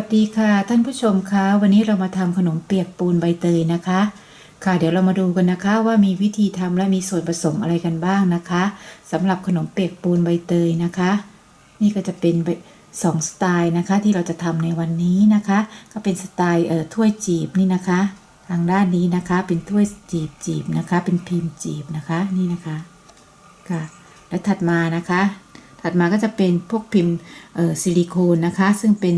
วัสดีค่ะท่านผู้ชมคะวันนี้เรามาทำขนมเปียกปูนใบเตยนะคะ ค่ะ เดี๋ยวเรามาดูกันนะคะว่ามีวิธีทำและมีส่วนผสมอะไรกันบ้างนะคะสำหรับขนมเปียกปูนใบเตยนะคะ นี่ก็จะเป็นสองสไตล์นะคะ ที่เราจะทำในวันนี้นะคะ ก็เป็นสไตล์เอ่อถ้วยจีบนี่นะคะ ทางด้านนี้นะคะ เป็นถ้วยจีบจีบนะคะ เป็นพิมพ์จีบนะคะนี่นะคะค่ะ และถัดมานะคะ ถัดมาก็จะเป็นพวกพิมพ์ซิลิโคนนะคะ ซึ่งเป็น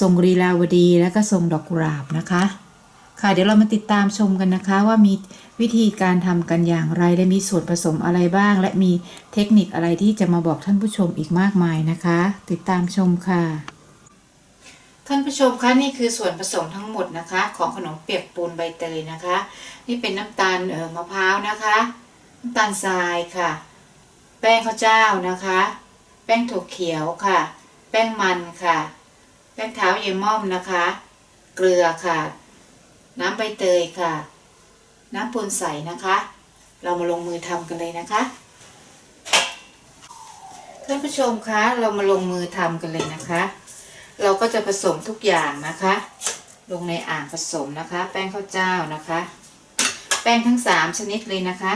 ทรงรีลาวดี และก็ทรงดอกกุหลาบนะคะ ค่ะเดี๋ยวเรามาติดตามชมกันนะคะว่ามีวิธีการทำกันอย่างไร และมีส่วนผสมอะไรบ้าง และมีเทคนิคอะไรที่จะมาบอกท่านผู้ชมอีกมากมายนะคะ ติดตามชมค่ะท่านผู้ชมคะนี่คือส่วนผสมทั้งหมดนะคะ ของขนมเปียกปูนใบเตยนะคะ นี่เป็นน้ำตาลเอ่อมะพร้าวนะคะ น้ำตาลทรายค่ะ แป้งข้าวเจ้านะคะ แป้งถั่วเขียวค่ะ แป้งมันค่ะ แป้งเท้าเยม่อมนะคะ เกลือค่ะ น้ำใบเตยค่ะ น้ำปูนใสนะคะ เรามาลงมือทำกันเลยนะคะท่านผู้ชมคะเรามาลงมือทำกันเลยนะคะ เราก็จะผสมทุกอย่างนะคะ ลงในอ่างผสมนะคะ แป้งข้าวเจ้านะคะ แป้งทั้งสามชนิดเลยนะคะ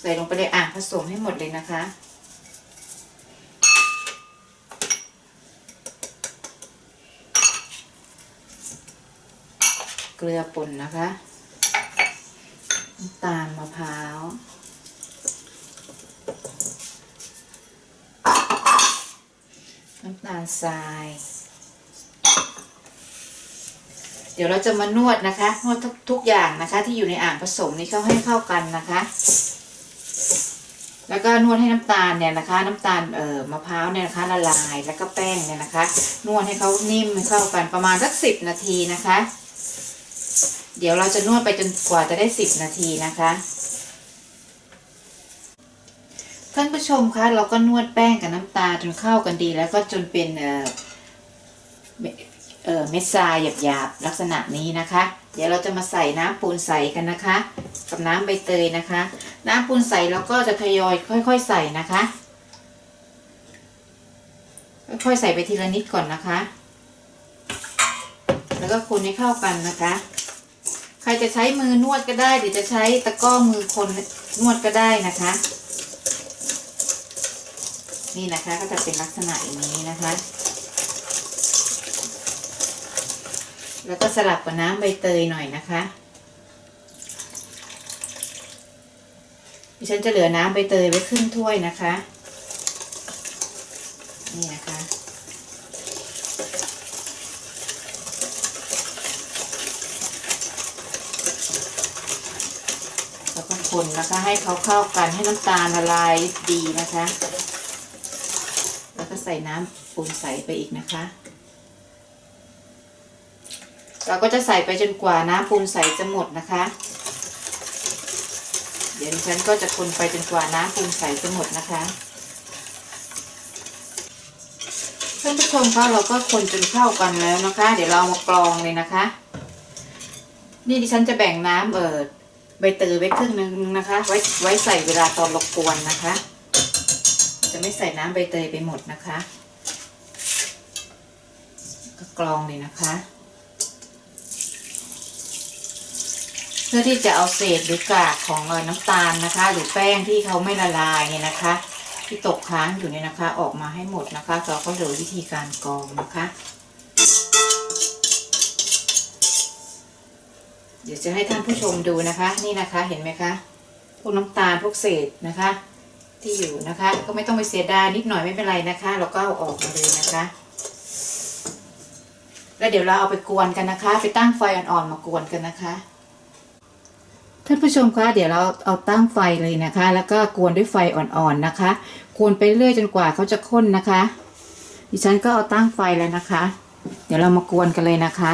ใส่ลงไปในอ่างผสมให้หมดเลยนะคะ เกลือป่นนะคะน้ำตาลมะพร้าวน้ำตาลทราย เดี๋ยวเราจะมานวดนะคะนวดทุกทุกอย่างนะคะ ที่อยู่ในอ่างผสมนี้เข้าให้เข้ากันนะคะ แล้วก็นวดให้น้ำตาลเนี่ยนะคะ น้ำตาลเอ่อมะพร้าวเนี่ยนะคะละลายแล้วก็แป้งเนี่ยนะคะ นวดให้เขานิ่มเข้ากันประมาณสักสิบนาทีนะคะ เดี๋ยวเราจะนวดไปจนกว่าจะได้สิบนาทีนะคะ ท่านผู้ชมคะเราก็นวดแป้งกับน้ำตาลจนเข้ากันดี แล้วก็จนเป็นเเมเอ่อเม็ดทรายหยาบๆลักษณะนี้นะคะ เดี๋ยวเราจะมาใส่น้ำปูนใสกันนะคะ กับน้ำใบเตยนะคะ น้ำปูนใสเราก็จะทยอยค่อย ๆ ใส่นะคะ ค่อยๆใส่ไปทีละนิดก่อนนะคะ แล้วก็คนให้เข้ากันนะคะ ใครจะใช้มือนวดก็ได้หรือจะใช้ตะก้อมือคนนวดก็ได้นะคะ นี่นะคะก็จะเป็นลักษณะอย่างนี้นะคะ แล้วก็สลับกับน้ำใบเตยหน่อยนะคะดิฉันจะเหลือน้ำใบเตยไว้ครึ่งถ้วยนะคะ นี่นะคะ แล้วก็ คนนะคะ ให้เขาเข้ากันให้น้ำตาลละลายดีนะคะ แล้วก็ใส่น้ำปูนใสไปอีกนะคะ เราก็จะใส่ไปจนกว่าน้ำปูนใสจะหมดนะคะ เดี๋ยวฉันก็จะคนไปจนกว่าน้ำปูนใสจะหมดนะคะท่านผู้ชมคะเราก็คนจนเข้ากันแล้วนะคะ เดี๋ยวเราเอามากรองเลยนะคะ นี่ดิฉันจะแบ่งน้ำเอ่อ ใบเตยไว้ครึ่งหนึ่งนะคะ ไว้ไว้ใส่เวลาตอนรบกวนนะคะ จะไม่ใส่น้ำใบเตยไปหมดนะคะ ก็กรองเลยนะคะ เพื่อที่จะเอาเศษหรือกากของเอ่อน้ำตาลนะคะ หรือแป้งที่เขาไม่ละลายเนี่ยนะคะ ที่ตกค้างอยู่เนี่ยนะคะ ออกมาให้หมดนะคะ เราก็ดูวิธีการกรองนะคะ เดี๋ยวจะให้ท่านผู้ชมดูนะคะ นี่นะคะเห็นไหมคะ พวกน้ำตาลพวกเศษนะคะ ที่อยู่นะคะ ก็ไม่ต้องไปเสียดายนิดหน่อยไม่เป็นไรนะคะ เราก็เอาออกมาเลยนะคะ แล้วเดี๋ยวเราเอาไปกวนกันนะคะ ไปตั้งไฟอ่อนๆมากวนกันนะคะท่านผู้ชมคะเดี๋ยวเราเอาตั้งไฟเลยนะคะ แล้วก็กวนด้วยไฟอ่อนๆนะคะ กวนไปเรื่อยจนกว่าเขาจะข้นนะคะ ดิฉันก็เอาตั้งไฟแล้วนะคะ เดี๋ยวเรามากวนกันเลยนะคะ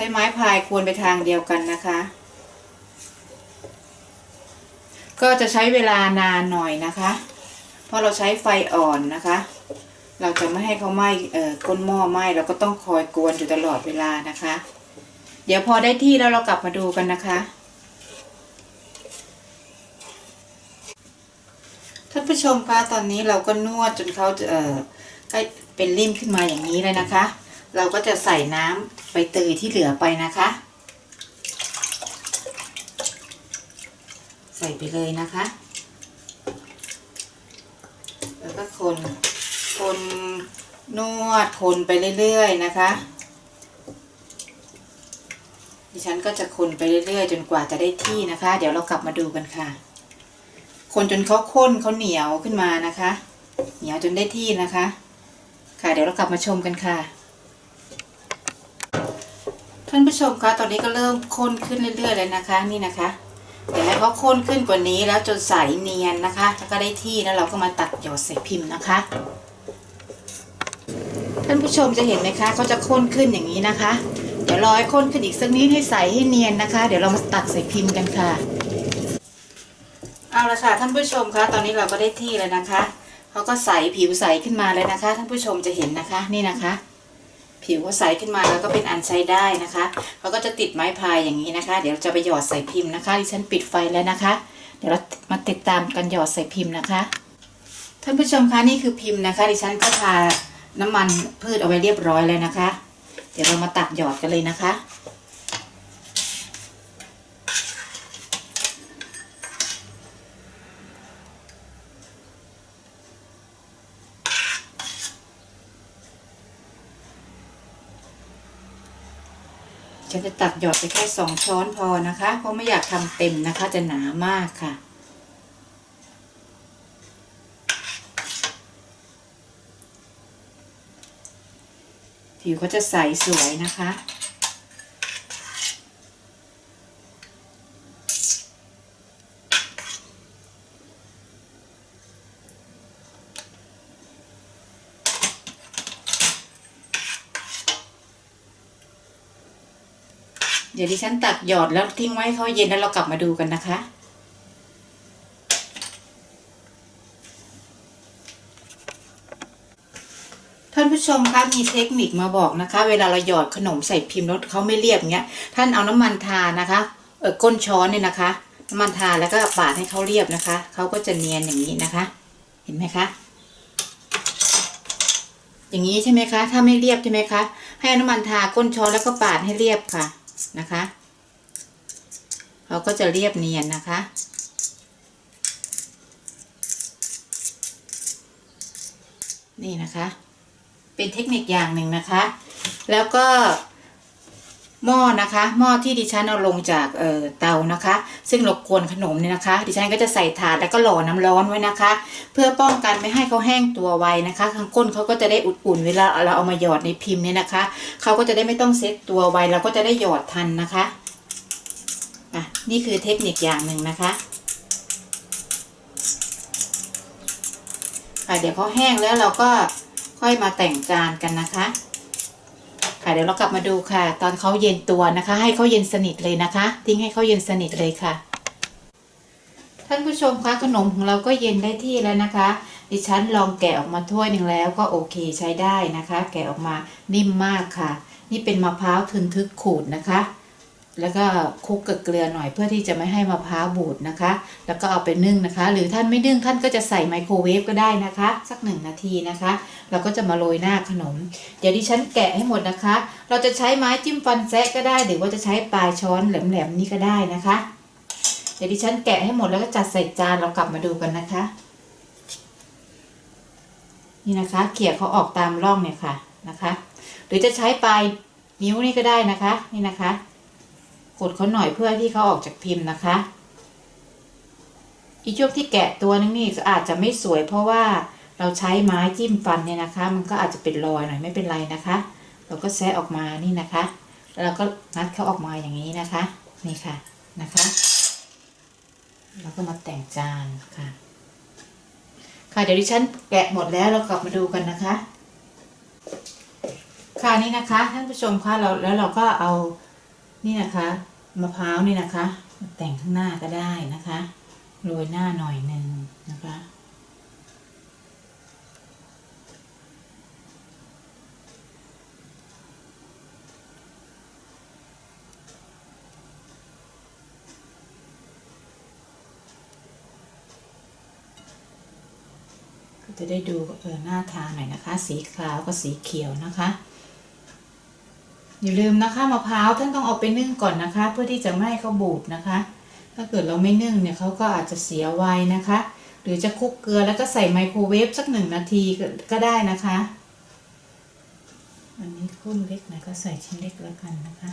ช้ไม้พายกวนไปทางเดียวกันนะคะ ก็จะใช้เวลานานหน่อยนะคะ เพราะเราใช้ไฟอ่อนนะคะ เราจะไม่ให้เขาไหม้ก้นหม้อไหม้เราก็ต้องคอยกวนอยู่ตลอดเวลานะคะ เดี๋ยวพอได้ที่แล้วเรากลับมาดูกันนะคะท่านผู้ชมคะตอนนี้เราก็นวดจนเขาเออใกล้เป็นริ่มขึ้นมาอย่างนี้เลยนะคะ เราก็จะใส่น้ำ ใบเตยที่เหลือไปนะคะ ใส่ไปเลยนะคะ แล้วก็คน คนนวดคนไปเรื่อยๆนะคะดิฉันก็จะคนไปเรื่อยๆ จนกว่าจะได้ที่นะคะ เดี๋ยวเรากลับมาดูกันค่ะ คนจนเขาข้นเขาเหนียวขึ้นมานะคะ เหนียวจนได้ที่นะคะ ค่ะเดี๋ยวเรากลับมาชมกันค่ะ ท่านผู้ชมคะตอนนี้ก็เริ่มข้นขึ้นเรื่อยๆเลยนะคะ นี่นะคะเดี๋ยวให้เขาข้นขึ้นกว่านี้แล้วจนใสเนียนนะคะแล้วก็ได้ที่แล้วเราก็มาตัดหยอดใส่พิมพ์นะคะ ท่านผู้ชมจะเห็นไหมคะเขาจะข้นขึ้นอย่างนี้นะคะ เดี๋ยวรอให้ข้นขึ้นอีกสักนิดให้ใสให้เนียนนะคะ เดี๋ยวเรามาตัดใส่พิมพ์กันค่ะเอาละค่ะท่านผู้ชมคะตอนนี้เราก็ได้ที่แล้วนะคะเขาก็ใสผิวใสขึ้นมาเลยนะคะ ท่านผู้ชมจะเห็นนะคะ นี่นะคะ ผิวก็ใสขึ้นมาแล้วก็เป็นอันใช้ได้นะคะเขาก็จะติดไม้พายอย่างนี้นะคะ เดี๋ยวจะไปหยอดใส่พิมพ์นะคะดิฉันปิดไฟแล้วนะคะ เดี๋ยวเรามาติดตามกันหยอดใส่พิมพ์นะคะท่านผู้ชมคะนี่คือพิมพ์นะคะ ดิฉันก็ทาน้ำมันพืชเอาไว้เรียบร้อยแล้วนะคะ เดี๋ยวเรามาตักหยอดกันเลยนะคะ ตักหยอดไปแค่สองช้อนพอนะคะ เพราะไม่อยากทำเต็มนะคะจะหนามากค่ะ ผิวเขาจะใสสวยนะคะ เดี๋ยวดิฉันตักหยอดแล้วทิ้งไว้เขาเย็นแล้วเรากลับมาดูกันนะคะ ท่านผู้ชมคะมีเทคนิคมาบอกนะคะ เวลาเราหยอดขนมใส่พิมพ์แล้วเขาไม่เรียบเงี้ย ท่านเอาน้ำมันทานะคะเออก้นช้อนเนี่ยนะคะน้ำมันทาแล้วก็ปาดให้เขาเรียบนะคะเขาก็จะเนียนอย่างนี้นะคะ เห็นไหมคะอย่างนี้ใช่ไหมคะ ถ้าไม่เรียบใช่ไหมคะ ให้น้ำมันทาก้นช้อนแล้วก็ปาดให้เรียบค่ะ นะคะเขาก็จะเรียบเนียนนะคะ นี่นะคะ เป็นเทคนิคอย่างหนึ่งนะคะ แล้วก็ หม้อนะคะหม้อที่ดิฉันเอาลงจากเอ่อเตานะคะ ซึ่งเรากวนขนมเนี่ยนะคะ ดิฉันก็จะใส่ถาดแล้วก็หล่อน้ำร้อนไว้นะคะ เพื่อป้องกันไม่ให้เขาแห้งตัวไวนะคะข้างก้นเขาก็จะได้อุ่นๆเวลาเราเอามาหยอดในพิมพ์เนี่ยนะคะเขาก็จะได้ไม่ต้องเซ็ตตัวไวเราก็จะได้หยอดทันนะคะอะนี่คือเทคนิคอย่างหนึ่งนะคะค่ะเดี๋ยวเขาแห้งแล้วเราก็ค่อยมาแต่งจานกันนะคะ เดี๋ยวเรากลับมาดูค่ะ ตอนเขาเย็นตัวนะคะ ให้เขาเย็นสนิทเลยนะคะ ทิ้งให้เขาเย็นสนิทเลยค่ะ ท่านผู้ชมคะขนมของเราก็เย็นได้ที่แล้วนะคะ ดิฉันลองแกะออกมาถ้วยหนึ่งแล้วก็โอเคใช้ได้นะคะ แกะออกมานิ่มมากค่ะ นี่เป็นมะพร้าวทึนทึกขูดนะคะ แล้วก็คลุกกับเกลือหน่อยเพื่อที่จะไม่ให้มะพร้าวบูดนะคะ แล้วก็เอาไปนึ่งนะคะ หรือท่านไม่นึ่งท่านก็จะใส่ไมโครเวฟก็ได้นะคะ สักหนึ่งนาทีนะคะ เราก็จะมาโรยหน้าขนม เดี๋ยวดิฉันแกะให้หมดนะคะ เราจะใช้ไม้จิ้มฟันแซะก็ได้ หรือว่าจะใช้ปลายช้อนแหลมๆนี่ก็ได้นะคะ เดี๋ยวดิฉันแกะให้หมดแล้วก็จัดใส่จานเรากลับมาดูกันนะคะ นี่นะคะเขี่ยเขาออกตามร่องเนี่ยค่ะนะคะ หรือจะใช้ปลายนิ้วนี่ก็ได้นะคะ นี่นะคะ กดเขาหน่อยเพื่อที่เขาออกจากพิมพ์นะคะ อีช่วงที่แกะตัวนึงนี่อาจจะไม่สวยเพราะว่าเราใช้ไม้จิ้มฟันเนี่ยนะคะ มันก็อาจจะเป็นรอยหน่อยไม่เป็นไรนะคะ เราก็แซะออกมานี่นะคะ แล้วเราก็นัดเขาออกมาอย่างนี้นะคะ นี่ค่ะนะคะแล้วก็มาแต่งจานค่ะ ค่ะเดี๋ยวดิฉันแกะหมดแล้วเรากลับมาดูกันนะคะ ค่ะนี่นะคะท่านผู้ชมคะเราแล้วเราก็เอานี่นะคะ มะพร้าวนี่นะคะ แต่งข้างหน้าก็ได้นะคะโรยหน้าหน่อยหนึ่งนะคะก็จะได้ดูเออหน้าทาหน่อยนะคะ สีขาวกับสีเขียวนะคะ อย่าลืมนะคะมะพร้าวท่านต้องเอาไปนึ่งก่อนนะคะ เพื่อที่จะไม่ให้เขาบูดนะคะ ถ้าเกิดเราไม่นึ่งเนี่ยเขาก็อาจจะเสียไวนะคะ หรือจะคลุกเกลือแล้วก็ใส่ไมโครเวฟสักหนึ่งนาทีก็ได้นะคะ อันนี้ข้นเล็กนะก็ใส่ชิ้นเล็กแล้วกันนะคะ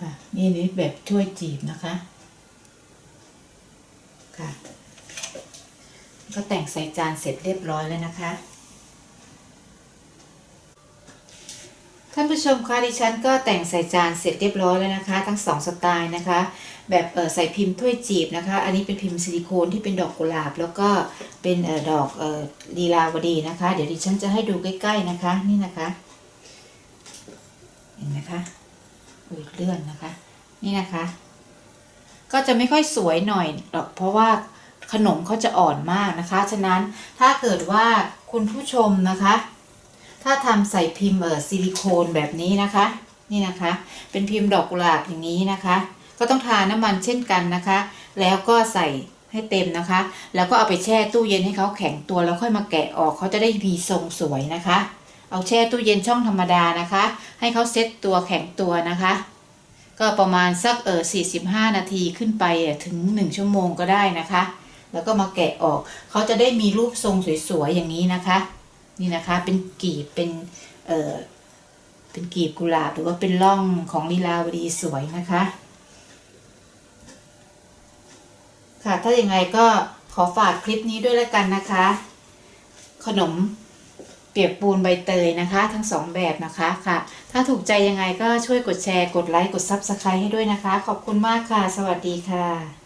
ค่ะนี่นี่แบบถ้วยจีบนะคะ ค่ะ ก็แต่งใส่จานเสร็จเรียบร้อยแล้วนะคะ ท่านผู้ชมคะดิฉันก็แต่งใส่จานเสร็จเรียบร้อยแล้วนะคะ ทั้งสองสไตล์นะคะ แบบเออใส่พิมพ์ถ้วยจีบนะคะ อันนี้เป็นพิมพ์ซิลิโคนที่เป็นดอกกุหลาบ แล้วก็เป็นเออดอกเออลีลาวดีนะคะ เดี๋ยวดิฉันจะให้ดูใกล้ๆนะคะนี่นะคะเห็นไหมคะอุ้ยเลื่อนนะคะ นี่นะคะ ก็จะไม่ค่อยสวยหน่อยหรอกเพราะว่า ขนมเขาจะอ่อนมากนะคะ ฉะนั้นถ้าเกิดว่าคุณผู้ชมนะคะ ถ้าทำใส่พิมพ์เออซิลิโคนแบบนี้นะคะ นี่นะคะ เป็นพิมพ์ดอกกุหลาบอย่างนี้นะคะ ก็ต้องทาน้ำมันเช่นกันนะคะ แล้วก็ใส่ให้เต็มนะคะ แล้วก็เอาไปแช่ตู้เย็นให้เขาแข็งตัวแล้วค่อยมาแกะออกเขาจะได้มีทรงสวยนะคะ เอาแช่ตู้เย็นช่องธรรมดานะคะ ให้เขาเซ็ตตัวแข็งตัวนะคะ ก็ประมาณสักเออ45 นาทีขึ้นไปถึง 1 ชั่วโมงก็ได้นะคะ แล้วก็มาแกะออก เขาจะได้มีรูปทรงสวยๆอย่างนี้นะคะ นี่นะคะเป็นกีบเป็นเอ่อเป็นกีบกุหลาบหรือว่าเป็นร่องของลีลาวดีสวยนะคะ ค่ะถ้าอย่างไงก็ขอฝากคลิปนี้ด้วยแล้วกันนะคะ ขนมเปียกปูนใบเตยนะคะ ทั้งสองแบบนะคะค่ะ ถ้าถูกใจยังไงก็ช่วยกดแชร์ กดไลค์ กดซับสไครต์ให้ด้วยนะคะ ขอบคุณมากค่ะ สวัสดีค่ะ